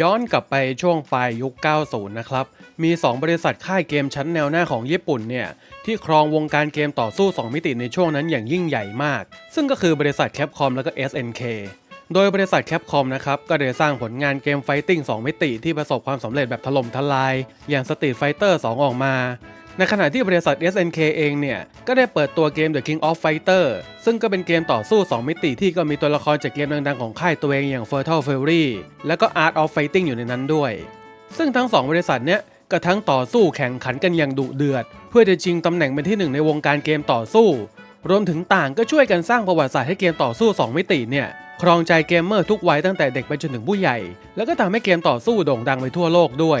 ย้อนกลับไปช่วงปลายยุค 90 นะครับ มี 2 บริษัทค่ายเกมชั้นแนวหน้าของญี่ปุ่นเนี่ย ที่ครองวงการเกมต่อสู้ 2 มิติในช่วงนั้นอย่างยิ่งใหญ่มาก ซึ่งก็คือบริษัทแคปคอมและก็ SNK โดยบริษัทแคปคอมนะครับ ก็ได้สร้างผลงานเกมไฟติ้ง 2 มิติที่ประสบความสำเร็จแบบถล่มทลาย อย่าง Street Fighter 2 ออกมา ในขณะที่บริษัท SNK เองเนี่ย ก็ได้เปิดตัวเกม The King of Fighter ซึ่งก็เป็นเกมต่อสู้ 2 มิติที่ก็มีตัวละครจากเกมดังๆของค่ายตัวเองอย่าง Fatal Fury และก็ Art of Fighting อยู่ในนั้นด้วย ซึ่งทั้ง 2 บริษัทเนี้ยก็ทั้งต่อสู้แข่งขันกันอย่างดุเดือด เพื่อจะชิงตำแหน่งเป็นที่หนึ่งในวงการเกมต่อสู้ รวมถึงต่างก็ช่วยกันสร้างประวัติศาสตร์ให้เกมต่อสู้ 2 มิติเนี่ยครองใจเกมเมอร์ทุกวัยตั้งแต่เด็กไปจนถึงผู้ใหญ่ แล้วก็ทำให้เกมต่อสู้โด่งดังไปทั่วโลกด้วย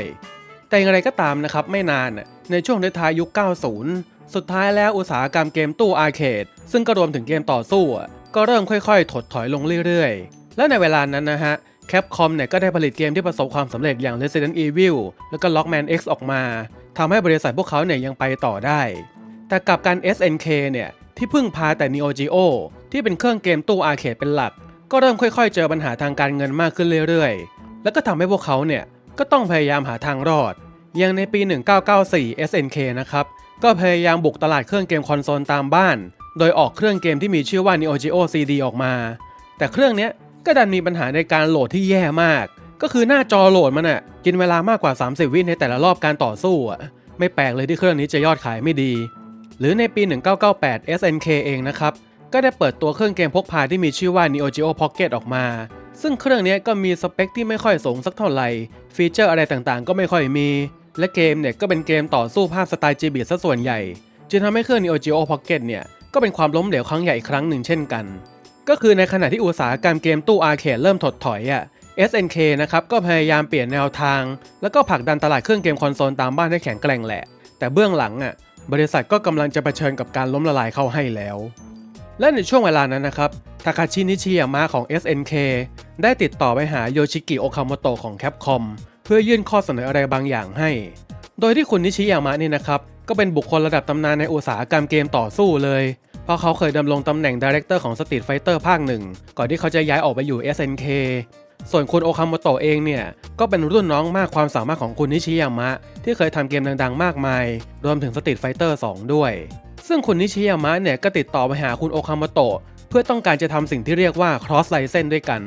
แต่อย่างไรก็ตามนะครับไม่นาน ในช่วงท้ายยุค 90 สุดท้ายแล้วอุตสาหกรรมเกมตู้อาร์เคดซึ่งก็รวมถึงเกมต่อสู้ ก็เริ่มค่อยๆ ถดถอยลงเรื่อยๆ และในเวลานั้นนะฮะแคปคอมเนี่ยก็ได้ผลิตเกมที่ประสบความสำเร็จอย่าง Resident Evil แล้วก็ Lockman X ออกมาทำให้บริษัทพวกเขาเนี่ยยังไปต่อได้ แต่กับการ SNK เนี่ยที่พึ่งพาแต่ Neo Geo ที่เป็นเครื่องเกมตู้อาร์เคดเป็นหลัก ก็เริ่มค่อยๆ เจอปัญหาทางการเงินมากขึ้นเรื่อยๆ แล้วก็ทำให้พวกเขาเนี่ยก็ต้องพยายามหาทางรอด ย่างในปี 1994 SNK นะครับ ก็พยายามบุกตลาดเครื่องเกมคอนโซลตามบ้าน โดยออกเครื่องเกมที่มีชื่อว่า Neo Geo CD ออกมา แต่เครื่องนี้ก็ดันมีปัญหาในการโหลดที่แย่มาก ก็คือหน้าจอโหลดมันอะกินเวลามากกว่า 30 วิในแต่ละรอบการต่อสู้อะไม่แปลกเลยที่เครื่องนี้จะยอดขายไม่ดี หรือในปี 1998 SNK เองนะครับก็ได้เปิดตัวเครื่องเกมพกพาที่มีชื่อว่า Neo Geo Pocket ออกมา ซึ่งเครื่องนี้ก็มีสเปคที่ไม่ค่อยสูงสักเท่าไหร่ ฟีเจอร์อะไรต่างๆ ก็ไม่ค่อยมี และเกมเนี่ยก็เป็นเกมต่อสู้ภาพสไตล์ GB ซะส่วนใหญ่ จึงทำให้เครื่อง Neo Geo Pocket เนี่ยก็เป็นความล้มเหลวครั้งใหญ่อีกครั้งหนึ่งเช่นกัน ก็คือในขณะที่อุตสาหกรรมเกมตู้อาร์เคดเริ่มถดถอยอะ SNK นะครับก็พยายามเปลี่ยนแนวทาง แล้วก็ผลักดันตลาดเครื่องเกมคอนโซลตามบ้านให้แข็งแกร่งแหละ แต่เบื้องหลังอะบริษัทก็กำลังจะเผชิญกับการล้มละลายเข้าให้แล้ว และในช่วงเวลานั้นนะครับทาคาชินิชิยามะของ SNK ได้ติดต่อไปหาโยชิกิโอคาโมโตะของ Capcom เพื่อยื่นข้อเสนออะไรบางอย่างให้ โดยที่คุณนิชิยามะนี่นะครับ ก็เป็นบุคคลระดับตำนานในอุตสาหกรรมเกมต่อสู้เลย เพราะเขาเคยดำรงตำแหน่งดีเรคเตอร์ของ Street Fighter ภาคหนึ่งก่อนที่เขาจะย้ายออกไปอยู่ SNK ส่วนคุณโอคาโมโตะเองเนี่ย ก็เป็นรุ่นน้องมากความสามารถของคุณนิชิยามะ ที่เคยทำเกมดังๆ มากมาย รวมถึง Street Fighter 2 ด้วย ซึ่งคุณนิชิยามะเนี่ยก็ติดต่อไปหาคุณโอคาโมโตะเพื่อต้องการจะทำสิ่งที่เรียกว่า cross license ด้วยกัน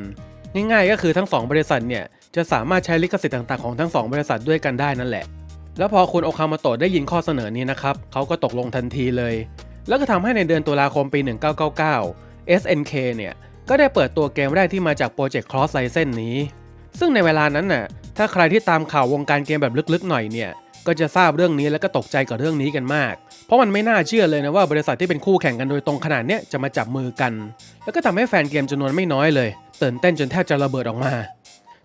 ง่ายๆก็คือทั้ง 2 บริษัทเนี่ย จะสามารถใช้ลิขสิทธิ์ต่างๆของทั้ง 2 บริษัทด้วยกันได้นั่นแหละ แล้วพอคุณโอคาโมโตะได้ยินข้อเสนอนี้นะครับเขาก็ตกลงทันทีเลย แล้วก็ทำให้ในเดือนตุลาคมปี 1999 SNK เนี่ยก็ได้เปิดตัวเกมแรกที่มาจากโปรเจกต์ cross license นี้ ซึ่งในเวลานั้นน่ะถ้าใครที่ตามข่าววงการเกมแบบลึกๆหน่อยเนี่ยก็จะทราบเรื่องนี้แล้วก็ตกใจกับเรื่องนี้กันมาก เพราะมันไม่น่าเชื่อเลยนะว่าบริษัทที่เป็นคู่แข่งกันโดยตรงขนาดเนี้ยจะมาจับมือกัน แล้วก็ทำให้แฟนเกมจำนวนไม่น้อยเลยตื่นเต้นจนแทบจะระเบิดออกมา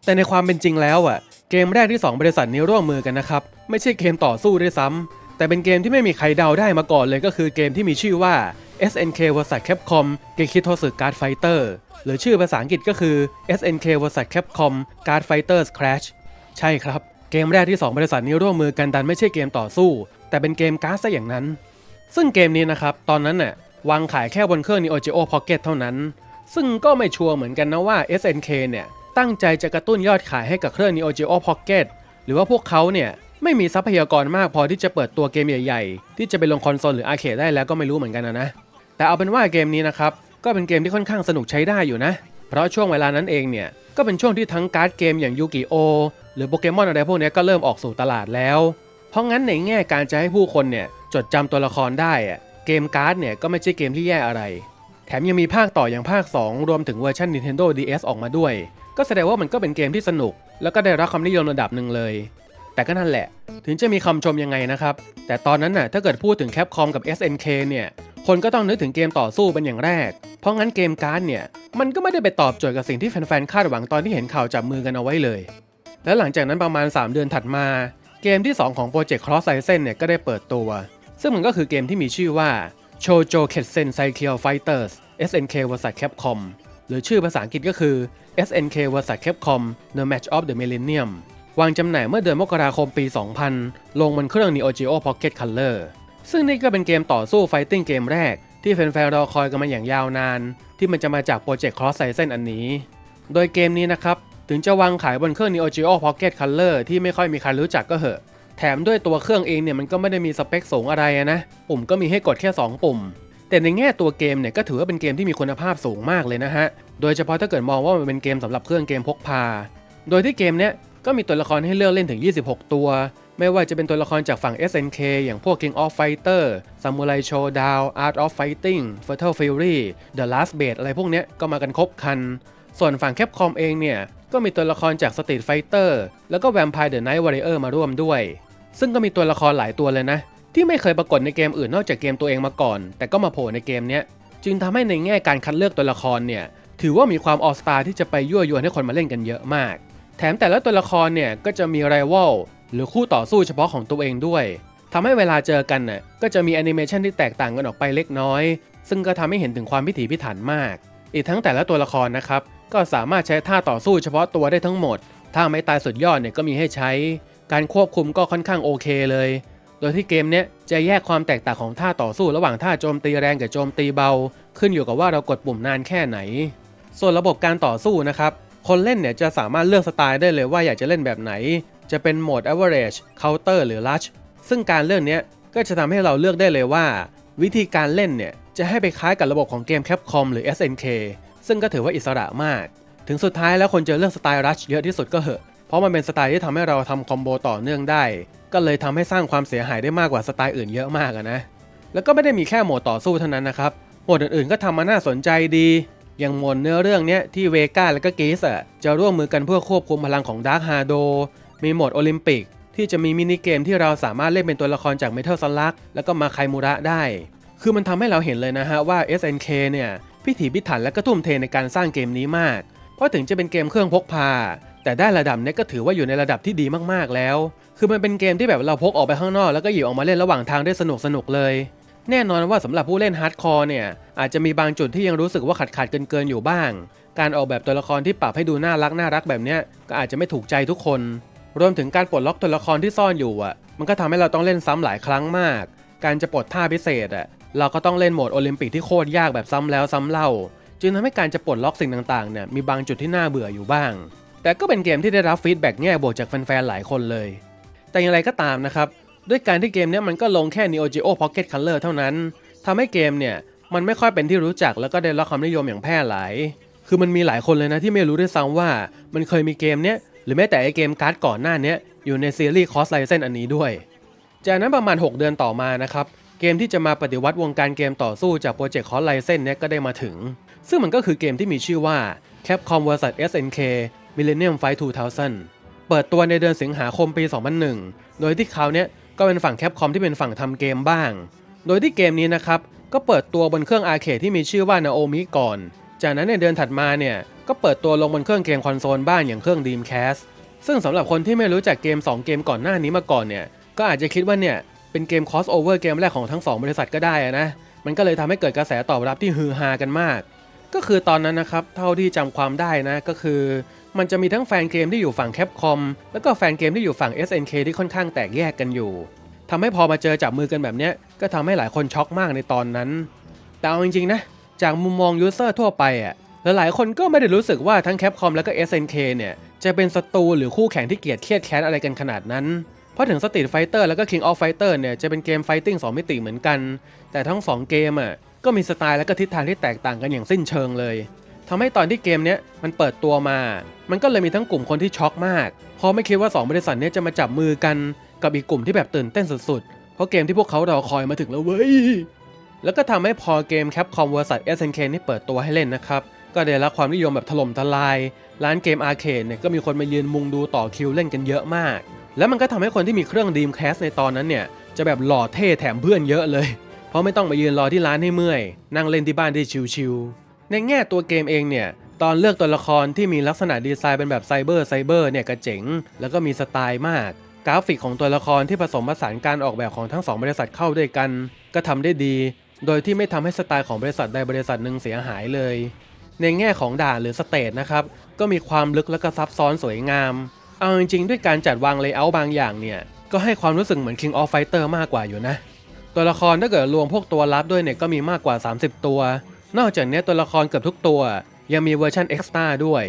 แต่ในความเป็นจริงแล้วอะ เกมแรกที่ 2 บริษัทนี้ร่วมมือกันนะครับ ไม่ใช่เกมต่อสู้ด้วยซ้ำแต่เป็นเกมที่ไม่มีใครเดาได้มาก่อนเลยก็คือเกมที่มีชื่อว่า SNK vs Capcom Gekitotsu Card Fighter หรือชื่อภาษาอังกฤษก็คือ SNK vs Capcom Card Fighters Crash ใช่ครับ เกมแรกที่ 2 บริษัทนี้ร่วมมือกันดันไม่ใช่เกมต่อสู้ แต่เป็นเกมการ์ดซะอย่างนั้น ซึ่งเกมนี้นะครับ ตอนนั้นน่ะวางขายแค่บนเครื่อง Neo Geo Pocket เท่านั้น ซึ่งก็ไม่ชัวร์เหมือนกันนะว่า SNK เนี่ย ตั้งใจจะกระตุ้นยอดขายให้กับเครื่อง Neo Geo Pocket หรือว่าพวกเขาเนี่ยไม่มีทรัพยากรมากพอที่จะเปิดตัวเกมใหญ่ๆ ที่จะไปลงคอนโซลหรืออาร์เคดได้แล้วก็ไม่รู้เหมือนกันนะนะ แต่เอาเป็นว่าเกมนี้นะครับก็เป็นเกมที่ค่อนข้างสนุกใช้ได้อยู่นะ เพราะช่วงเวลานั้นเองเนี่ยก็เป็นช่วงที่ทั้งการ์ดเกมอย่างยูกิโอหรือโปเกมอนอะไรพวกนี้ก็เริ่มออกสู่ตลาดแล้ว เพราะงั้นในแง่การจะให้ผู้คนเนี่ยจดจำตัวละครได้อะเกมการ์ดเนี่ยก็ไม่ใช่เกมที่แย่อะไร แถมยังมีภาคต่ออย่างภาค 2 รวมถึงเวอร์ชัน Nintendo DS ออกมาด้วย ก็แสดงว่ามันก็เป็นเกมที่สนุก แล้วก็ได้รับความนิยมระดับหนึ่งเลย แต่ก็นั่นแหละ ถึงจะมีคำชมยังไงนะครับ แต่ตอนนั้นน่ะถ้าเกิดพูดถึง Capcom กับ SNK เนี่ยคนก็ต้องนึกถึงเกมต่อสู้เป็นอย่างแรก เพราะงั้นเกมการ์ดเนี่ยมันก็ไม่ได้ไปตอบโจทย์กับสิ่งที่แฟนๆคาดหวังตอนที่เห็นข่าวจับมือกันเอาไว้เลย และหลังจากนั้นประมาณ 3 เดือนถัดมา เกมที่ 2 ของโปรเจกต์ Cross License เนี่ยก็ได้เปิดตัว ซึ่งมันก็คือเกมที่มีชื่อว่า Shoujo Ketsen Cycle Fighters SNK vs Capcom หรือชื่อภาษาอังกฤษก็คือ SNK vs Capcom The Match of the Millennium วางจำหน่ายเมื่อเดือนมกราคมปี 2000 ลงบนเครื่อง Neo Geo Pocket Color ซึ่งนี่ก็เป็นเกมต่อสู้ไฟติ้งเกมแรก ที่แฟนๆรอคอยกันมาอย่างยาวนาน ที่มันจะมาจากโปรเจกต์ Cross License อันนี้ โดยเกมนี้นะครับ ถึงจะวางขายบนเครื่อง Neo Geo Pocket Color ที่ไม่ค่อยมีใครรู้จักก็เหอะ แถมด้วยตัวเครื่องเองเนี่ยมันก็ไม่ได้มีสเปคสูงอะไรนะ ปุ่มก็มีให้กดแค่ 2 ปุ่ม แต่ในแง่ตัวเกมเนี่ยก็ถือว่าเป็นเกมที่มีคุณภาพสูงมากเลยนะฮะ โดยเฉพาะถ้าเกิดมองว่ามันเป็นเกมสำหรับเครื่องเกมพกพา โดยที่เกมเนี้ยก็มีตัวละครให้เลือกเล่นถึง 26 ตัว ไม่ว่าจะเป็นตัวละครจากฝั่ง SNK อย่างพวก King of Fighter Samurai Showdown Art of Fighting Fatal Fury The Last Blade อะไรพวกเนี้ยก็มากันครบคัน ส่วนฝั่งแคปคอมเองเนี่ยก็มีตัวละครจาก Street Fighter แล้วก็ Vampire the Night Warrior มาร่วมด้วย ซึ่งก็มีตัวละครหลายตัวเลยนะ ที่ไม่เคยปรากฏในเกมอื่นนอกจากเกมตัวเองมาก่อน แต่ก็มาโผล่ในเกมเนี้ยจึงทำให้ในแง่การคัดเลือกตัวละครเนี่ยถือว่ามีความออสตาที่จะไปยั่วยวนให้คนมาเล่นกันเยอะมาก แถมแต่ละตัวละครเนี่ยก็จะมีไรวัลหรือคู่ต่อสู้เฉพาะของตัวเองด้วยทำให้เวลาเจอกันน่ะก็จะมีแอนิเมชันที่แตกต่างกันออกไปเล็กน้อย ซึ่งก็ทำให้เห็นถึงความพิถีพิถันมาก อีกทั้งแต่ละตัวละครนะครับก็สามารถใช้ท่าต่อสู้เฉพาะตัวได้ทั้งหมด ถ้าไม่ตายสุดยอดเนี่ยก็มีให้ใช้ การควบคุมก็ค่อนข้างโอเคเลย โดยที่เกมเนี้ยจะแยกความแตกต่างของท่าต่อสู้ระหว่างท่าโจมตีแรงกับโจมตีเบา ขึ้นอยู่กับว่าเรากดปุ่มนานแค่ไหน ส่วนระบบการต่อสู้นะครับคนเล่นเนี่ยจะสามารถเลือกสไตล์ได้เลยว่าอยากจะเล่นแบบไหน จะเป็นโหมด average counter หรือ rush ซึ่งการเลือกเนี้ยก็จะทำให้เราเลือกได้เลยว่า วิธีการเล่นเนี่ยจะให้ไปคล้ายกับระบบของเกม Capcom หรือ SNK ซึ่งก็ถือว่าอิสระมาก ถึงสุดท้ายแล้วคนจะเลือกสไตล์ rush เยอะที่สุดก็เหอะ เพราะมันเป็นสไตล์ที่ทำให้เราทำคอมโบต่อเนื่องได้ ก็เลยทำให้สร้างความเสียหายได้มากกว่าสไตล์อื่นเยอะมากนะ แล้วก็ไม่ได้มีแค่โหมดต่อสู้เท่านั้นนะครับโหมดอื่นๆก็ทำมาน่าสนใจดี อย่างโหมดเนื้อเรื่องเนี้ยที่เวก้าและก็เกสอะจะร่วมมือกันเพื่อควบคุมพลังของดาร์คฮาโดมีโหมดโอลิมปิก ที่จะมีมินิเกมที่เราสามารถเล่นเป็นตัวละครจากเมทัลสลักแล้วก็มาไคมูระได้ คือมันทำให้เราเห็นเลยนะฮะว่า SNK เนี่ยพิถีพิถันและก็ทุ่มเทในการสร้างเกมนี้มาก เพราะถึงจะเป็นเกมเครื่องพกพา แต่ได้ระดับเนี้ยก็ถือว่าอยู่ในระดับที่ดีมากๆแล้ว คือมันเป็นเกมที่แบบเราพกออกไปข้างนอกแล้วก็หยิบออกมาเล่นระหว่างทางได้สนุกสนุกๆเลย แน่นอนว่าสำหรับผู้เล่นฮาร์ดคอร์เนี่ยอาจจะมีบางจุดที่ยังรู้สึกว่าขัดขัดเกินเกินๆอยู่บ้าง การออกแบบตัวละครที่ปรับให้ดูน่ารักน่ารักแบบเนี้ยก็อาจจะไม่ถูกใจทุกคน รวมถึงการปลดล็อกตัวละครที่ซ่อนอยู่อะ มันก็ทำให้เราต้องเล่นซ้ำหลายครั้งมาก การจะปลดท่าพิเศษอะเราก็ต้องเล่นโหมดโอลิมปิกที่โคตรยากแบบซ้ำแล้วซ้ำเล่า จึงทำให้การจะปลดล็อกสิ่งต่างๆเนี่ยมีบางจุดที่น่าเบื่ออยู่บ้าง แต่ก็เป็นเกมที่ได้รับฟีดแบ็กแง่บวกจากแฟนๆ หลายคนเลย แต่อย่างไรก็ตามนะครับ ด้วยการที่เกมนี้มันก็ลงแค่ Neo Geo Pocket Color เท่านั้นทำให้เกมเนี่ยมันไม่ค่อยเป็นที่รู้จักแล้วก็ได้รับความนิยมอย่างแพร่หลาย คือมันมีหลายคนเลยนะที่ไม่รู้ด้วยซ้ำว่า มันเคยมีเกมเนี้ยหรือแม้แต่ไอเกมการ์ดก่อนหน้านี้อยู่ในซีรีส์คอสไลเซนอันนี้ด้วย จากนั้นประมาณ 6 เดือนต่อมานะครับเกมที่จะมาปฏิวัติวงการเกมต่อสู้จากโปรเจกต์คอสไลเซนเนี้ยก็ได้มาถึง ซึ่งมันก็คือเกมที่มีชื่อว่า Capcom vs SNK Millennium Fight 2000 เปิดตัวในเดือนสิงหาคมปี 2001 โดยที่คราเนี้ยก็เป็นฝั่งแคปคอมที่เป็นฝั่งทำเกมบ้าง โดยที่เกมนี้นะครับก็เปิดตัวบนเครื่องอาร์เคดที่มีชื่อว่า Naomi ก่อน จากนั้นในเดือนถัดมาเนี่ยก็เปิดตัวลงบนเครื่องเกมคอนโซลบ้างอย่างเครื่อง Dreamcast ซึ่งสำหรับคนที่ไม่รู้จักเกม 2 เกมก่อนหน้านี้มาก่อนเนี่ยก็อาจจะคิดว่าเนี่ยเป็นเกม crossover เกมแรกของทั้ง 2 บริษัทก็ได้อะนะ มันก็เลยทำให้เกิดกระแสตอบรับที่ฮือฮากันมาก ก็คือตอนนั้นนะครับ เท่าที่จำความได้นะ ก็คือ มันจะมีทั้งแฟนเกมที่อยู่ฝั่งแคปคอมแล้วก็แฟนเกมที่อยู่ฝั่ง SNK ที่ค่อนข้างแตกแยกกันอยู่ทำให้พอมาเจอจับมือกันแบบนี้ก็ทำให้หลายคนช็อกมากในตอนนั้น แต่เอาจริงๆนะ จากมุมมองยูเซอร์ทั่วไปอะหลายๆคนก็ไม่ได้รู้สึกว่าทั้ง Capcom แล้วก็ SNK เนี่ยจะเป็นศัตรูหรือคู่แข่งที่เกลียดเครียดแค้นอะไรกันขนาดนั้นเพราะถึง Street Fighter แล้วก็ King of Fighter เนี่ยจะเป็นเกม Fighting 2มิติเหมือนกัน แต่ทั้ง 2 เกมอะก็มีสไตล์และก็ทิศทางที่แตกต่างกันอย่างสิ้นเชิงเลย ทำให้ตอนที่เกมเนี้ยมันเปิดตัวมา มันก็เลยมีทั้งกลุ่มคนที่ช็อกมาก เพราะไม่คิดว่า 2 บริษัทเนี้ยจะมาจับมือกันกับอีกกลุ่มที่แบบตื่นเต้นสุดๆ เพราะเกมที่พวกเขารอคอยมาถึงแล้วเว้ย แล้วก็ทำให้พอเกม Capcom vs SNK นี่เปิดตัวให้เล่นนะครับ ก็ได้รับความนิยมแบบถล่มทลาย ร้านเกมอาร์เคดเนี่ยก็มีคนมายืนมุงดูต่อคิวเล่นกันเยอะมาก แล้วมันก็ทำให้คนที่มีเครื่อง Dreamcast ในตอนนั้นเนี่ยจะแบบหล่อเท่แถมเพื่อนเยอะเลย เพราะไม่ต้องมายืนรอที่ร้านให้เมื่อย นั่งเล่นที่บ้านได้ชิวๆ ในแง่ตัวเกมเองเนี่ยตอนเลือกตัวละครที่มีลักษณะดีไซน์เป็นแบบไซเบอร์ไซเบอร์เนี่ยก็เจ๋ง แล้วก็มีสไตล์มาก กราฟิกของตัวละครที่ผสมผสานการออกแบบของทั้งสองบริษัทเข้าด้วยกัน ก็ทำได้ดี โดยที่ไม่ทำให้สไตล์ของบริษัทใดบริษัทหนึ่งเสียหายเลย ในแง่ของด่านหรือสเตจนะครับก็มีความลึกและก็ซับซ้อนสวยงาม เอาจริงๆ ด้วยการจัดวางเลเยอร์บางอย่างเนี่ยก็ให้ความรู้สึกเหมือน King of Fighter มากกว่าอยู่นะ ตัวละครถ้าเกิดรวมพวกตัวลับด้วยเนี่ยก็มีมากกว่า 30 ตัว นอกจากนี้ตัวละครเกือบทุกตัว ยังมีเวอร์ชันเอ็กซ์ต้าด้วย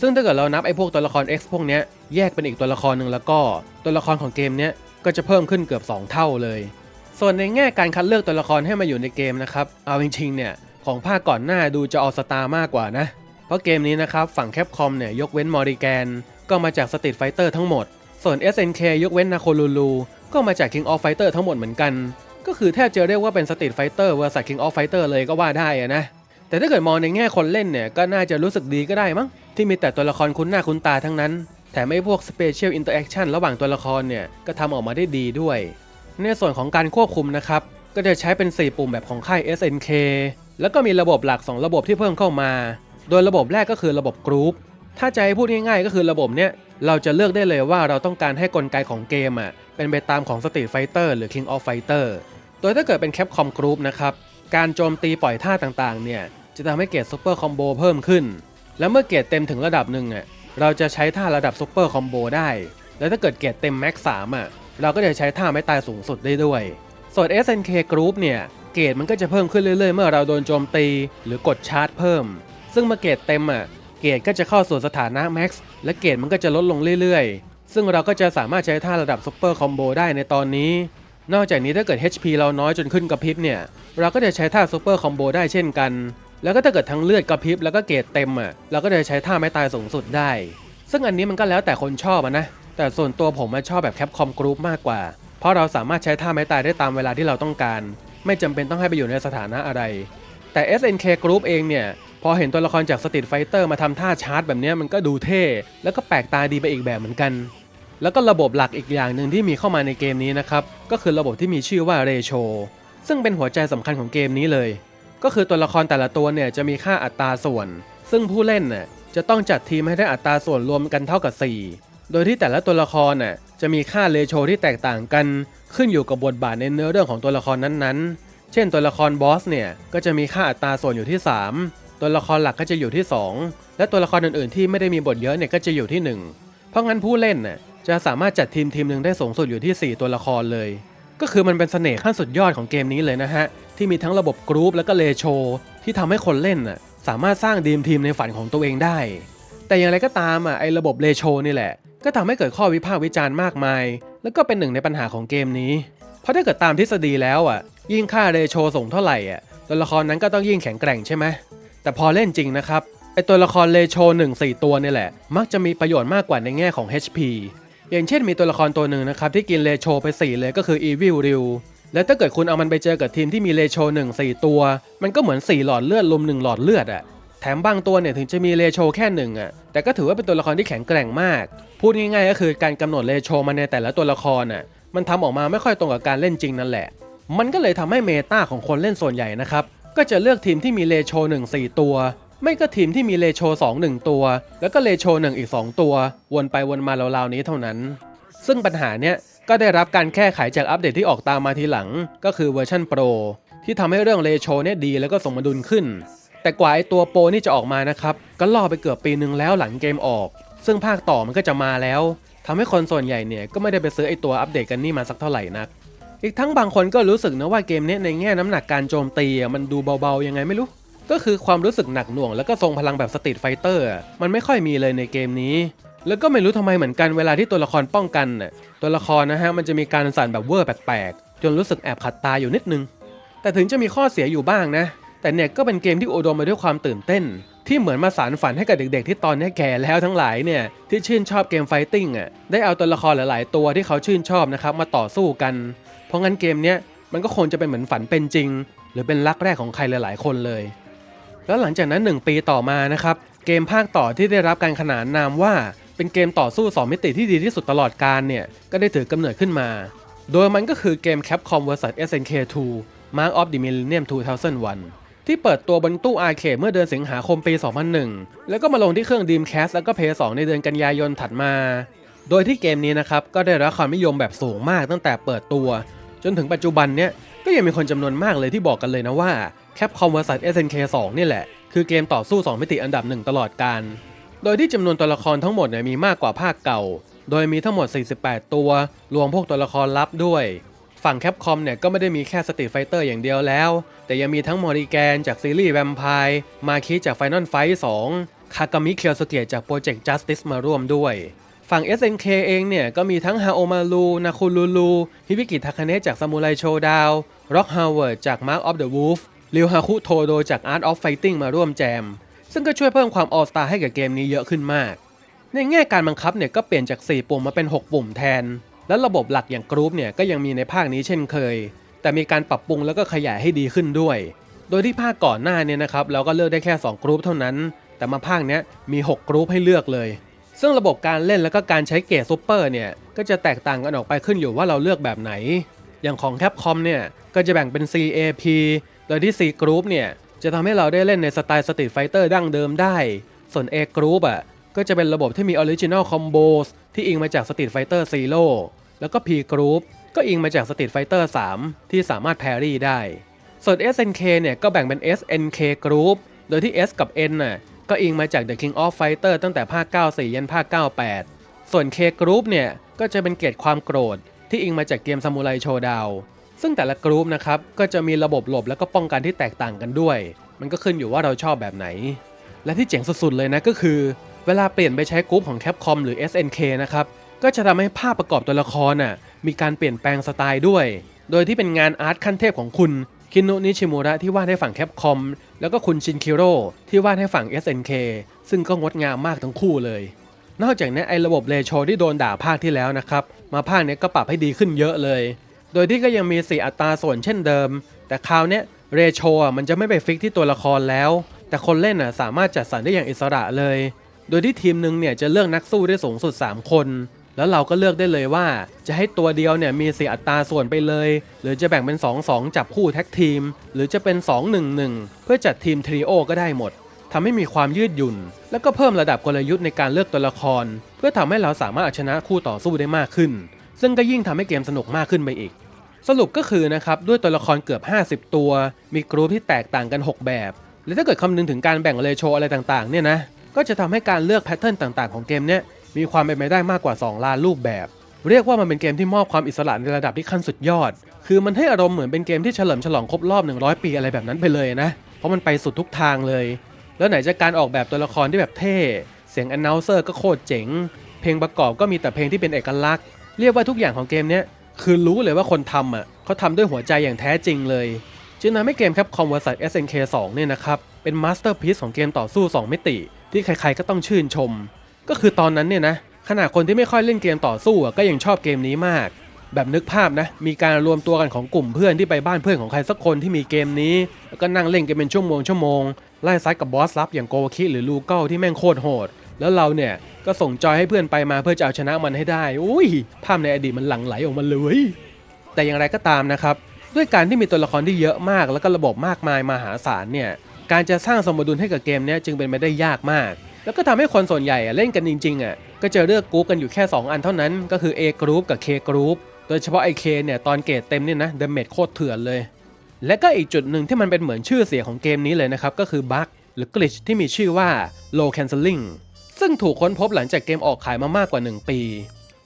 ซึ่งถ้าเกิดเรานับไอ้พวกตัวละคร X พวกนี้แยกเป็นอีกตัวละครหนึ่งแล้วก็ ตัวละครของเกมเนี้ยก็จะเพิ่มขึ้นเกือบ 2 เท่าเลย ส่วนในแง่การคัดเลือกตัวละครให้มาอยู่ในเกมนะครับ เอาจริงๆเนี่ยของภาคก่อนหน้าดูจะออสตามากกว่านะ เพราะเกมนี้นะครับฝั่งแคปคอมเนี่ยยกเว้นมอริแกนก็มาจากสต r ี e ไฟเตอร์ทั้งหมด ส่วน SNK ยกเว้นนาโคลูลูก็มาจาก King of Fighter ทั้งหมดเหมือนกัน ก็คือแทบจะเรียกว่าเป็นสต r ี e ไฟเตอร์เวอร์ซัส King of Fighter เลยก็ว่าได้อะนะ แต่ถ้าเกิดมองในแง่คนเล่นเนี่ย ก็น่าจะรู้สึกดีก็ได้มั้ง ที่มีแต่ตัวละครคุ้นหน้าคุ้นตาทั้งนั้น แถมไอ้พวก Special Interaction ระหว่างตัวละครเนี่ย ก็ทำออกมาได้ดีด้วย ในส่วนของการควบคุมนะครับ ก็จะใช้เป็น 4 ปุ่มแบบของค่าย SNK แล้วก็มีระบบหลัก 2 ระบบที่เพิ่มเข้ามา โดยระบบแรกก็คือระบบกรุ๊ปถ้าจะให้พูดง่ายๆ ก็คือระบบเนี้ยเราจะเลือกได้เลยว่าเราต้องการให้กลไกของเกมอะเป็นไปตามของ Street Fighter หรือ King of Fighter ดยถ้าเกิดเป็น Capcom Group นะครับ การโจมตีปล่อยท่าต่างๆ เนี่ย จะทำให้เกรดซูเปอร์คอมโบเพิ่มขึ้น แล้วเมื่อเกรดเต็มถึงระดับหนึ่งอะ เราจะใช้ท่าระดับซูเปอร์คอมโบได้ แล้วถ้าเกิดเกรดเต็มแม็กซ์3อะ เราก็จะใช้ท่าไม้ตายสูงสุดได้ด้วย ส่วน SNK Group เนี่ย เกรดมันก็จะเพิ่มขึ้นเรื่อยๆ เมื่อเราโดนโจมตี หรือกดชาร์จเพิ่ม ซึ่งเมื่อเกรดเต็มอะ เกรดก็จะเข้าสู่สถานะแม็กซ์ และเกรดมันก็จะลดลงเรื่อยๆ ซึ่งเราก็จะสามารถใช้ท่าระดับซูเปอร์คอมโบได้ในตอนนี้ นอกจากนี้ถ้าเกิด HP เราน้อยจนขึ้นกระพริบเนี่ย เราก็จะใช้ท่าซูเปอร์คอมโบได้เช่นกัน แล้วก็ถ้าเกิดทั้งเลือดกระพริบแล้วก็เกรดเต็มอะ เราก็จะใช้ท่าไม้ตายสูงสุดได้ ซึ่งอันนี้มันก็แล้วแต่คนชอบนะ แต่ส่วนตัวผมมาชอบแบบแคปคอมกรุ๊ปมากกว่า เพราะเราสามารถใช้ท่าไม้ตายได้ตามเวลาที่เราต้องการ ไม่จำเป็นต้องให้ไปอยู่ในสถานะอะไร แต่ SNK Group เองเนี่ยพอเห็นตัวละครจาก Street Fighter มาทำท่าชาร์จแบบนี้มันก็ดูเท่ แล้วก็แปลกตาดีไปอีกแบบเหมือนกัน แล้วก็ระบบหลักอีกอย่างหนึ่งที่มีเข้ามาในเกมนี้นะครับ ก็คือระบบที่มีชื่อว่า Ratio ซึ่งเป็นหัวใจสำคัญของเกมนี้เลย ก็คือตัวละครแต่ละตัวเนี่ยจะมีค่าอัตราส่วน ซึ่งผู้เล่นน่ะจะต้องจัดทีมให้ได้อัตราส่วนรวมกันเท่ากับ 4 โดยที่แต่ละตัวละครน่ะจะมีค่าเรโชที่แตกต่างกัน ขึ้นอยู่กับบทบาทในเนื้อเรื่องของตัวละครนั้นๆ เช่น ตัวละครบอสเนี่ยก็จะมีค่าอัตราส่วนอยู่ที่ 3 ตัวละครหลักก็จะอยู่ที่ 2 และตัวละครอื่นๆ ที่ไม่ได้มีบทเยอะเนี่ยก็จะอยู่ที่ 1 เพราะงั้นผู้เล่นน่ะ จะสามารถจัดทีมทีมหนึ่งได้สูงสุดอยู่ที่ 4 ตัวละครเลย ก็คือมันเป็นเสน่ห์ขั้นสุดยอดของเกมนี้เลยนะฮะ ที่มีทั้งระบบกรุ๊ปแล้วก็เลโชที่ทำให้คนเล่นน่ะสามารถสร้างดีมทีมในฝันของตัวเองได้ แต่อย่างไรก็ตามอะไอ้ระบบเลโชนี่แหละ ก็ทำให้เกิดข้อวิพากษ์วิจารณ์มากมาย แล้วก็เป็นหนึ่งในปัญหาของเกมนี้ เพราะถ้าเกิดตามทฤษฎีแล้วอะ ยิ่งค่าเรโชสูงเท่าไหร่อะตัวละครนั้นก็ต้องยิ่งแข็งแกร่งใช่ไหมแต่พอเล่นจริงนะครับไอตัวละครเลโช1 4 ตัวนี่แหละ มักจะมีประโยชน์มากกว่าในแง่ของ HP อย่างเช่นมีตัวละครตัวหนึ่งนะครับที่กินเลโชไป 4 เลยก็คือ Evil r y u แล้วถ้าเกิดคุณเอามันไปเจอกับทีมที่มีเลโช1 4 ตัว มันก็เหมือน 4 หลอดเลือดลุม1หลอดเลือดอะแถมบางตัวเนี่ยถึงจะมีเลโชแค่หนึ่งอะแต่ก็ถือว่าเป็นตัวละครที่แข็งแกร่งมาก พูดง่ายๆก็คือการกำหนดเลโชมาในแต่ละตัวละครอะมันทำออกมาไม่ค่อยตรงกับการเล่นจริงนั่นแหละ มันก็เลยทำให้เมตาของคนเล่นส่วนใหญ่นะครับก็จะเลือกทีมที่มีเลโช1 4 ตัว ไม่ก็ทีมที่มีเลโช2 1 ตัว แล้วก็เลโช1อีก 2 ตัว วนไปวนมาราวๆนี้เท่านั้น ซึ่งปัญหาเนี้ยก็ได้รับการแก้ไขจากอัปเดตที่ออกตามมาทีหลัง ก็คือเวอร์ชันโปรที่ทำให้เรื่องเรโชเนี่ยดีแล้วก็สมดุลขึ้น แต่กว่าไอตัวโปรนี่จะออกมานะครับก็ล่อไปเกือบปีนึงแล้วหลังเกมออก ซึ่งภาคต่อมันก็จะมาแล้วทำให้คนส่วนใหญ่เนี่ยก็ไม่ได้ไปซื้อไอตัวอัปเดตกันนี่มาสักเท่าไหร่นักอีกทั้งบางคนก็รู้สึกนะว่าเกมเนี้ยในแง่น้ำหนักการโจมตีมันดูเบาๆยังไงไม่รู้ ก็คือความรู้สึกหนักหน่วงแล้วก็ทรงพลังแบบสตรีทไฟเตอร์มันไม่ค่อยมีเลยในเกมนี้ แล้วก็ไม่รู้ทำไมเหมือนกันเวลาที่ตัวละครป้องกันน่ะตัวละครนะฮะมันจะมีการสั่นแบบเวอร์แปลกๆ จนรู้สึกแอบขัดตาอยู่นิดนึง แต่ถึงจะมีข้อเสียอยู่บ้างนะ แต่เนี่ยก็เป็นเกมที่อุดมไปด้วยความตื่นเต้น ที่เหมือนมาสารฝันให้กับเด็กๆ ที่ตอนนี้แก่แล้วทั้งหลายเนี่ยที่ชื่นชอบเกมไฟติ้งอะได้เอาตัวละครหลาย ๆ ตัวที่เขาชื่นชอบนะครับมาต่อสู้กัน เพราะงั้นเกมเนี้ยมันก็คงจะเป็นเหมือนฝันเป็นจริง หรือเป็นรักแรกของใครหลาย ๆ คนเลย แล้วหลังจากนั้น 1 ปีต่อมานะครับเกมภาคต่อที่ได้รับการขนานนามว่า เป็นเกมต่อสู้ 2 มิติที่ดีที่สุดตลอดกาลเนี่ยก็ได้ถือกำเนิดขึ้นมา โดยมันก็คือเกม Capcom vs SNK 2 Mark of the Millennium 2001 ที่เปิดตัวบนตู้อาร์เคดเมื่อเดือนสิงหาคมปี 2001 แล้วก็มาลงที่เครื่อง Dreamcast แล้วก็ PS2 ในเดือนกันยายนถัดมา โดยที่เกมนี้นะครับก็ได้รับความนิยมแบบสูงมากตั้งแต่เปิดตัว จนถึงปัจจุบันเนี่ยก็ยังมีคนจำนวนมากเลยที่บอกกันเลยนะว่า Capcom vs SNK 2 นี่แหละ คือเกมต่อสู้ 2 มิติอันดับหนึ่งตลอดกาลโดยที่จำนวนตัวละครทั้งหมดเนี่ยมีมากกว่าภาคเก่า โดยมีทั้งหมด 48 ตัว รวมพวกตัวละครลับด้วย ฝั่งแคปคอมเนี่ยก็ไม่ได้มีแค่สต r ี e ไฟเตอร์อย่างเดียวแล้ว แต่ยังมีทั้งมอริแกนจากซีรีส์แวมไพร์มาคิจาก Final Fight 2คากามิเคียวสเกะจากโปรเจกต์ Justice มาร่วมด้วยฝั่ง SNK เองเนี่ยก็มีทั้งฮาโอมารูนาคุลูลูฮิบิกิทาคาเนะจากซามูไรโชดาวร็อกฮาวเวิร์ดจาก Mark of the Wolf ริวฮาคุโทโดจาก Art of Fighting มาร่วมแจม ซึ่งก็ช่วยเพิ่มความออสตาให้กับเกมนี้เยอะขึ้นมาก ในแง่การบังคับเนี่ยก็เปลี่ยนจาก 4 ปุ่มมาเป็น 6 ปุ่มแทน และระบบหลักอย่างกรุ๊ปเนี่ยก็ยังมีในภาคนี้เช่นเคย แต่มีการปรับปรุงแล้วก็ขยายให้ดีขึ้นด้วย โดยที่ภาคก่อนหน้าเนี่ยนะครับเราก็เลือกได้แค่2กรุ๊ปเท่านั้น แต่มาภาคเนี้ยมี 6 กรุ๊ปให้เลือกเลย ซึ่งระบบการเล่นแล้วก็การใช้เกรดซูเปอร์เนี่ยก็จะแตกต่างกันออกไปขึ้นอยู่ว่าเราเลือกแบบไหน อย่างของ Capcom เนี่ยก็จะแบ่งเป็น CAP โดยที่ C Group เนี่ย จะทำให้เราได้เล่นในสไตล์ Street Fighter ดั้งเดิมได้ ส่วน A Group อะก็จะเป็นระบบที่มี Original Combos ที่อิงมาจาก Street Fighter Zero แล้วก็ P Group ก็อิงมาจาก Street Fighter 3 ที่สามารถแพรรี่ได้ ส่วน SNK เนี่ยก็แบ่งเป็น SNK Group โดยที่ S กับ N น่ะก็อิงมาจาก The King of Fighter ตั้งแต่ภาค 94 ยันภาค 98 ส่วน K Group เนี่ยก็จะเป็นเกรดความโกรธที่อิงมาจากเกมซามูไรโชดาว ซึ่งแต่ละกรุ๊ปนะครับก็จะมีระบบหลบแล้วก็ป้องกันที่แตกต่างกันด้วย มันก็ขึ้นอยู่ว่าเราชอบแบบไหน และที่เจ๋งสุดๆเลยนะก็คือ เวลาเปลี่ยนไปใช้กรุ๊ปของ Capcom หรือ SNK นะครับก็จะทำให้ภาพประกอบตัวละครน่ะมีการเปลี่ยนแปลงสไตล์ด้วย โดยที่เป็นงานอาร์ตขั้นเทพของคุณคินุนิชิมุระที่วาดให้ฝั่ง Capcom แล้วก็คุณชินคิโร่ที่วาดให้ฝั่ง SNK ซึ่งก็งดงามมากทั้งคู่เลย นอกจากนี้ไอ้ระบบเลโชที่โดนด่าภาคที่แล้วนะครับ มาภาคนี้ก็ปรับให้ดีขึ้นเยอะเลย โดยที่ก็ยังมี 4 อัตราส่วนเช่นเดิม แต่คราวนี้เรโชอะมันจะไม่ไปฟิกที่ตัวละครแล้ว แต่คนเล่นอะสามารถจัดสรรได้อย่างอิสระเลย โดยที่ทีมหนึ่งเนี่ยจะเลือกนักสู้ได้สูงสุด 3 คน แล้วเราก็เลือกได้เลยว่า จะให้ตัวเดียวเนี่ยมี 4 อัตราส่วนไปเลย หรือจะแบ่งเป็น 2-2 จับคู่แท็กทีม หรือจะเป็น 2-1-1 เพื่อจัดทีมทริโอก็ได้หมดทำให้มีความยืดหยุ่น แล้วก็เพิ่มระดับกลยุทธ์ในการเลือกตัวละคร เพื่อทำให้เราสามารถเอาชนะคู่ต่อสู้ได้มากขึ้น ซึ่งก็ยิ่งทำให้เกมสนุกมากขึ้นไปอีก สรุปก็คือนะครับด้วยตัวละครเกือบ 50 ตัว มีกรุ๊ปที่แตกต่างกัน 6 แบบ และถ้าเกิดคำนึงถึงการแบ่งเลโชอะไรต่างๆเนี่ยนะก็จะทำให้การเลือกแพทเทิร์นต่างๆของเกมเนี้ยมีความเป็นไปได้มากกว่า 2 ล้านรูปแบบ เรียกว่ามันเป็นเกมที่มอบความอิสระในระดับที่ขั้นสุดยอด คือมันให้อารมณ์เหมือนเป็นเกมที่เฉลิมฉลองครบรอบ 100 ปีอะไรแบบนั้นไปเลยนะ เพราะมันไปสุดทุกทางเลย แล้วไหนจะการออกแบบตัวละครที่แบบเท่ เสียง announcer ก็โคตรเจ๋ง เพลงประกอบก็มีแต่เพลงที่เป็นเอกลักษณ์ เรียกว่าทุกอย่างของเกมเนี้ย คือรู้เลยว่าคนทำอะเขาทำด้วยหัวใจอย่างแท้จริงเลยจึงทำให้เกม Capcom vs SNK 2เนี่ยนะครับ เป็นมาสเตอร์พีซของเกมต่อสู้ 2 มิติ ที่ใครๆก็ต้องชื่นชม ก็คือตอนนั้นเนี่ยนะขนาดคนที่ไม่ค่อยเล่นเกมต่อสู้อะก็ยังชอบเกมนี้มาก แบบนึกภาพนะ มีการรวมตัวกันของกลุ่มเพื่อนที่ไปบ้านเพื่อนของใครสักคนที่มีเกมนี้ แล้วก็นั่งเล่นกันเป็นชั่วโมงชั่วโมงไล่ซัดกับบอสลับอย่างโกวคิหรือลูเกิลที่แม่งโคตรโหด แล้วเราเนี่ยก็ส่งจอยให้เพื่อนไปมาเพื่อจะเอาชนะมันให้ได้ อุ้ยภาพในอดีตมันหลั่งไหลออกมาเลย แต่อย่างไรก็ตามนะครับ ด้วยการที่มีตัวละครที่เยอะมาก แล้วก็ระบบมากมายมหาศาลเนี่ย การจะสร้างสมดุลให้กับเกมเนี้ยจึงเป็นไปได้ยากมาก แล้วก็ทำให้คนส่วนใหญ่เล่นกันจริงๆอะ ก็จะเลือกกรุ๊ปกันอยู่แค่ 2 อันเท่านั้น ก็คือ A กรุ๊ปกับ K กรุ๊ปโดยเฉพาะไอ K เนี่ยตอนเกรดเต็มเนี่ยนะเดเมจโคตรเถื่อนเลย และก็อีกจุดหนึ่งที่มันเป็นเหมือนชื่อเสียงของเกมนี้เลยนะครับก็คือบั๊กหรือ glitch ที่มีชื่อว่า low canceling ซึ่งถูกค้นพบหลังจากเกมออกขายมามากกว่า 1 ปี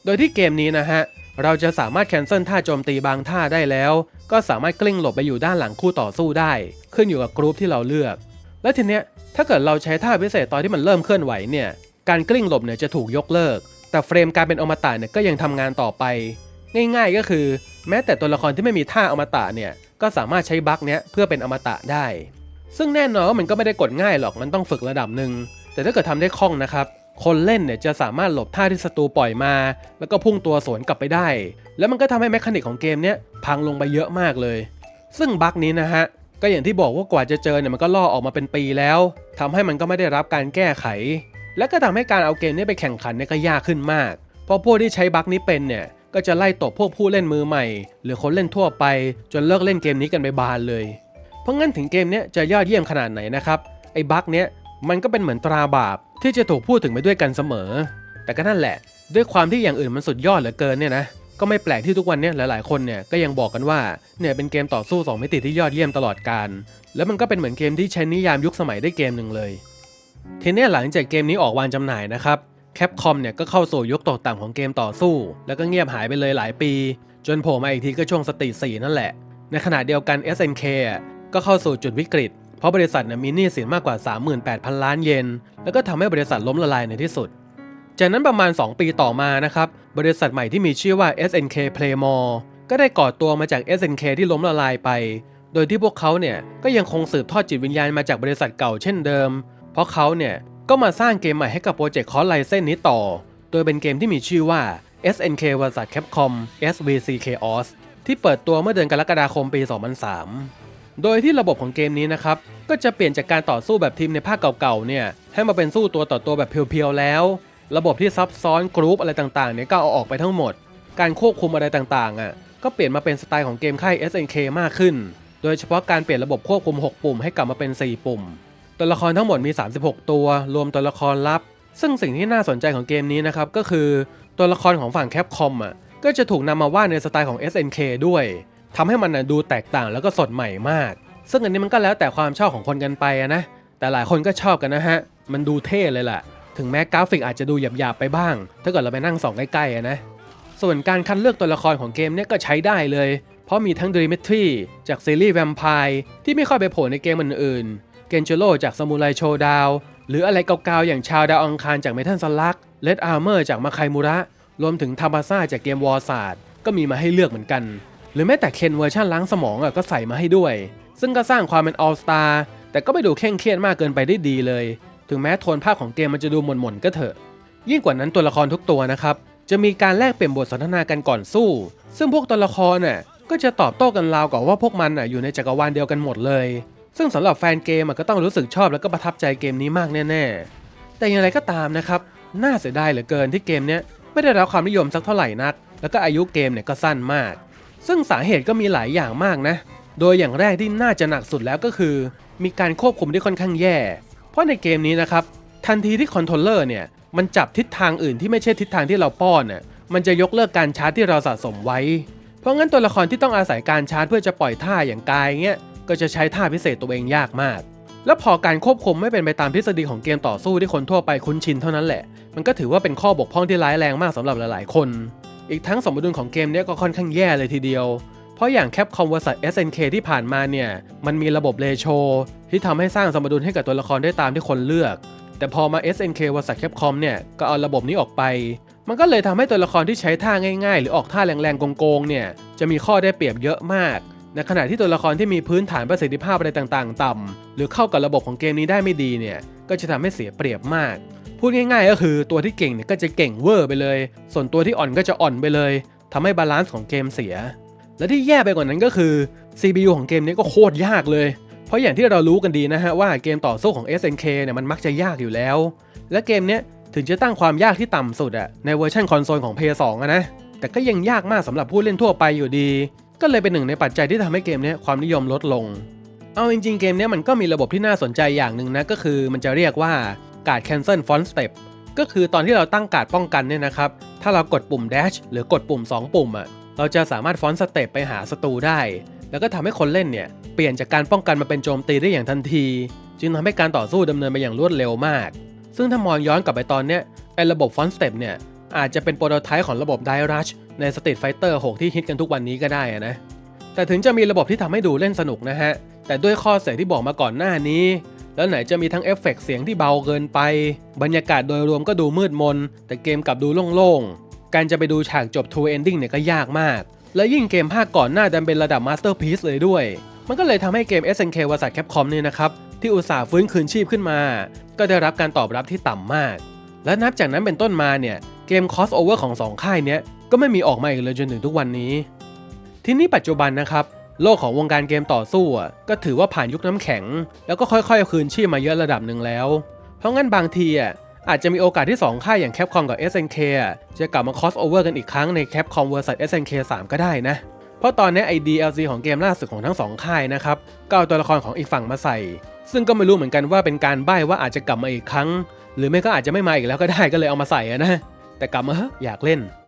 โดยที่เกมนี้นะฮะ เราจะสามารถแคนเซิลท่าโจมตีบางท่าได้แล้ว ก็สามารถกลิ้งหลบไปอยู่ด้านหลังคู่ต่อสู้ได้ ขึ้นอยู่กับกรุ๊ปที่เราเลือก และทีเนี้ยถ้าเกิดเราใช้ท่าพิเศษตอนที่มันเริ่มเคลื่อนไหวเนี่ยการกลิ้งหลบเนี่ยจะถูกยกเลิก แต่เฟรมการเป็นอมตะเนี่ยก็ยังทำงานต่อไป ง่ายๆก็คือ แม้แต่ตัวละครที่ไม่มีท่าอมตะเนี่ยก็สามารถใช้บั๊กเนี้ยเพื่อเป็นอมตะได้ ซึ่งแน่นอนว่ามันก็ไม่ได้กดง่ายหรอกมันต้องฝึกระดับหนึ่ง แต่ถ้าเกิดทำได้คล่องนะครับ คนเล่นเนี่ยจะสามารถหลบท่าที่ศัตรูปล่อยมา แล้วก็พุ่งตัวสวนกลับไปได้ แล้วมันก็ทำให้แมคานิกของเกมเนี้ยพังลงไปเยอะมากเลย ซึ่งบั๊กนี้นะฮะก็อย่างที่บอกว่ากว่าจะเจอเนี่ยมันก็ล่อออกมาเป็นปีแล้วทำให้มันก็ไม่ได้รับการแก้ไข และก็ทำให้การเอาเกมนี้ไปแข่งขันเนี่ยก็ยากขึ้นมากเพราะพวกที่ใช้บั๊กนี้เป็นเนี่ยก็จะไล่ตบพวกผู้เล่นมือใหม่ หรือคนเล่นทั่วไป จนเลิกเล่นเกมนี้กันไปบานเลย เพราะงั้นถึงเกมเนี้ยจะยอดเยี่ยมขนาดไหนนะครับไอ้บั๊กเนี้ย มันก็เป็นเหมือนตราบาปที่จะถูกพูดถึงไปด้วยกันเสมอ แต่ก็นั่นแหละ ด้วยความที่อย่างอื่นมันสุดยอดเหลือเกินเนี่ยนะก็ไม่แปลกที่ทุกวันเนี้ยหลายๆคนเนี่ยก็ยังบอกกันว่าเนี่ยเป็นเกมต่อสู้ 2 มิติที่ยอดเยี่ยมตลอดการ แล้วมันก็เป็นเหมือนเกมที่ใช้นิยามยุคสมัยได้เกมหนึ่งเลยทีนี้หลังจากเกมนี้ออกวางจำหน่ายนะครับแคปคอมเนี่ยก็เข้าสู่ยุคตกต่ำของเกมต่อสู้ แล้วก็เงียบหายไปเลยหลายปี จนโผล่มาอีกทีก็ช่วงสตรีท4นั่นแหละ ในขณะเดียวกัน SNK อะก็เข้าสู่จุดวิกฤต เพราะบริษัทเนี่ยมีหนี้สินมากกว่า 38,000 ล้านเยน แล้วก็ทำให้บริษัทล้มละลายในที่สุด จากนั้นประมาณ 2 ปีต่อมานะครับ บริษัทใหม่ที่มีชื่อว่า SNK Playmore ก็ได้ก่อตัวมาจาก SNK ที่ล้มละลายไป โดยที่พวกเขาเนี่ยก็ยังคงสืบทอดจิตวิญญาณมาจากบริษัทเก่าเช่นเดิม เพราะเขาเนี่ยก็มาสร้างเกมใหม่ให้กับโปรเจกต์คอร์ไลเส้นนี้ต่อ โดยเป็นเกมที่มีชื่อว่า SNK vs Capcom SVC Chaos ที่เปิดตัวเมื่อเดือนกรกฎาคมปี 2003 โดยที่ระบบของเกมนี้นะครับก็จะเปลี่ยนจากการต่อสู้แบบทีมในภาคเก่าๆเนี่ยให้มาเป็นสู้ตัวต่อตัวแบบเพียวๆแล้ว ระบบที่ซับซ้อนกรุ๊ปอะไรต่างๆเนี่ยก็เอาออกไปทั้งหมด การควบคุมอะไรต่างๆอะก็เปลี่ยนมาเป็นสไตล์ของเกมค่าย SNK มากขึ้น โดยเฉพาะการเปลี่ยนระบบควบคุม 6 ปุ่มให้กลับมาเป็น 4 ปุ่ม ตัวละครทั้งหมดมี 36 ตัว รวมตัวละครลับ ซึ่งสิ่งที่น่าสนใจของเกมนี้นะครับก็คือตัวละครของฝั่งแคปคอมอะก็จะถูกนำมาวาดในสไตล์ของ SNK ด้วย ทำให้มันนะดูแตกต่างแล้วก็สดใหม่มาก ซึ่งอันนี้มันก็แล้วแต่ความชอบของคนกันไปนะแต่หลายคนก็ชอบกันนะฮะ มันดูเท่เลยแหละถึงแม้กราฟิกอาจจะดูหยาบๆไปบ้าง ถ้าเกิดเราไปนั่งส่องใกล้ๆนะ ส่วนการคัดเลือกตัวละครของเกมเนี่ยก็ใช้ได้เลย เพราะมีทั้งด i มิทรีจากซีรีส์แวมไพร์ที่ไม่ค่อยไปโผล่ในเกมอื่นๆ เกนเจโ o จากซามูไรโชดาว หรืออะไรเก่าๆ อย่างชาวดาวอังคารจากเมทัลสลักเลดอาร์เมอร์จากมาไคมูระ รวมถึงทาบาซ่าจากเกมวอร์ซาดก็มีมาให้เลือกเหมือนกัน หรือแม้แต่เคนเวอร์ชันล้างสมองอะก็ใส่มาให้ด้วย ซึ่งก็สร้างความเป็นออลสตาร์แต่ก็ไม่ดูเคร่งเครียดมากเกินไปได้ดีเลย ถึงแม้โทนภาพของเกมมันจะดูหม่นๆก็เถอะ ยิ่งกว่านั้นตัวละครทุกตัวนะครับ จะมีการแลกเปลี่ยนบทสนทนากันก่อนสู้ ซึ่งพวกตัวละครน่ะก็จะตอบโต้กันราวกับว่าพวกมันน่ะอยู่ในจักรวาลเดียวกันหมดเลย ซึ่งสำหรับแฟนเกมก็ต้องรู้สึกชอบแล้วก็ประทับใจเกมนี้มากแน่ ๆ แต่อย่างไรก็ตามนะครับ น่าเสียดายเหลือเกินที่เกมเนี้ยไม่ได้รับความนิยมสักเท่าไหร่นัก แล้วก็อายุเกมเนี่ยก็สั้นมาก ซึ่งสาเหตุก็มีหลายอย่างมากนะ โดยอย่างแรกที่น่าจะหนักสุดแล้วก็คือ มีการควบคุมที่ค่อนข้างแย่ เพราะในเกมนี้นะครับ ทันทีที่คอนโทรลเลอร์เนี่ย มันจับทิศทางอื่นที่ไม่ใช่ทิศทางที่เราป้อนน่ะมันจะยกเลิกการชาร์จที่เราสะสมไว้ เพราะงั้นตัวละครที่ต้องอาศัยการชาร์จเพื่อจะปล่อยท่าอย่างกายเงี้ย ก็จะใช้ท่าพิเศษตัวเองยากมาก แล้วพอการควบคุมไม่เป็นไปตามทฤษฎีของเกมต่อสู้ที่คนทั่วไปคุ้นชินเท่านั้นแหละ มันก็ถือว่าเป็นข้อบกพร่องที่ร้ายแรงมากสำหรับหลาย ๆ คน อีกทั้งสมดุลของเกมนี้ก็ค่อนข้างแย่เลยทีเดียว เพราะอย่างแคปคอมวอร์สัต SNK ที่ผ่านมาเนี่ย มันมีระบบเลโชที่ทำให้สร้างสมดุลให้กับตัวละครได้ตามที่คนเลือก แต่พอมา SNK vs Capcom เนี่ย ก็เอาระบบนี้ออกไป มันก็เลยทำให้ตัวละครที่ใช้ท่าง่ายๆ หรือออกท่าแรงๆโกงๆเนี่ย จะมีข้อได้เปรียบเยอะมาก ในขณะที่ตัวละครที่มีพื้นฐานประสิทธิภาพอะไรต่างๆ ต่ำหรือเข้ากับระบบของเกมนี้ได้ไม่ดีเนี่ย ก็จะทำให้เสียเปรียบมาก พูดง่ายๆ ก็คือตัวที่เก่งเนี่ยก็จะเก่งเวอร์ไปเลย ส่วนตัวที่อ่อนก็จะอ่อนไปเลยทำให้บาลานซ์ของเกมเสีย และที่แย่ไปกว่านั้นก็คือ CPU ของเกมนี้ก็โคตรยากเลย เพราะอย่างที่เรารู้กันดีนะฮะว่าเกมต่อสู้ของ SNK เนี่ยมันมักจะยากอยู่แล้ว และเกมเนี้ยถึงจะตั้งความยากที่ต่ำสุดอะในเวอร์ชันคอนโซลของ PS2 อะนะ แต่ก็ยังยากมากสำหรับผู้เล่นทั่วไปอยู่ดี ก็เลยเป็นหนึ่งในปัจจัยที่ทำให้เกมเนี้ยความนิยมลดลง เอาจริงๆเกมเนี้ยมันก็มีระบบที่น่าสนใจอย่างหนึ่งนะก็คือมันจะเรียกว่า การ cancel font step ก็คือตอนที่เราตั้งการป้องกันเนี่ยนะครับ ถ้าเรากดปุ่ม dash หรือกดปุ่ม 2 ปุ่มอะเราจะสามารถฟอนต์สเต็ปไปหาศัตรูได้ แล้วก็ทำให้คนเล่นเนี่ย เปลี่ยนจากการป้องกันมาเป็นโจมตีได้อย่างทันที จึงทำให้การต่อสู้ดำเนินไปอย่างรวดเร็วมาก ซึ่งถ้ามองย้อนกลับไปตอนเนี้ยไอ้ระบบฟอนต์สเต็ปเนี่ย อาจจะเป็นโปรโตไทป์ของระบบ Die Rush ใน Street Fighter 6 ที่ฮิตกันทุกวันนี้ก็ได้ะนะ แต่ถึงจะมีระบบที่ทำให้ดูเล่นสนุกนะฮะ แต่ด้วยข้อเสียที่บอกมาก่อนหน้านี้ แล้วไหนจะมีทั้งเอฟเฟกต์เสียงที่เบาเกินไป บรรยากาศโดยรวมก็ดูมืดมน แต่เกมกลับดูโล่งๆ การจะไปดูฉากจบ True Ending เนี่ยก็ยากมาก และยิ่งเกมภาคก่อนหน้าดันเป็นระดับ Masterpiece เลยด้วย มันก็เลยทำให้เกม SNK v s Capcom เนี่ยนะครับ ที่อุตส่าห์ฟื้นคืนชีพขึ้นมา ก็ได้รับการตอบรับที่ต่ำมาก และนับจากนั้นเป็นต้นมาเนี่ยเกม crossover ของสองค่ายเนี้ยก็ไม่มีออกมาอีกเลยจนถึงทุกวันนี้ ทีนี้ปัจจุบันนะครับ โลกของวงการเกมต่อสู้อะก็ถือว่าผ่านยุคน้ำแข็ง แล้วก็ค่อยๆ คืนชีพมาเยอะระดับหนึ่งแล้ว เพราะงั้นบางทีอะอาจจะมีโอกาสที่ 2 ค่ายอย่าง Capcom กับ SNK อะจะกลับมา crossover กันอีกครั้งใน Capcom vs SNK 3 ก็ได้นะ เพราะตอนนี้ไอ DLC ของเกมล่าสุดของทั้งสองค่ายนะครับก็เอาตัวละครของอีกฝั่งมาใส่ ซึ่งก็ไม่รู้เหมือนกันว่าเป็นการใบ้ว่าอาจจะกลับมาอีกครั้ง หรือไม่ก็อาจจะไม่มาอีกแล้วก็ได้ก็เลยเอามาใส่นะ แต่กลับมาเถอะอยากเล่น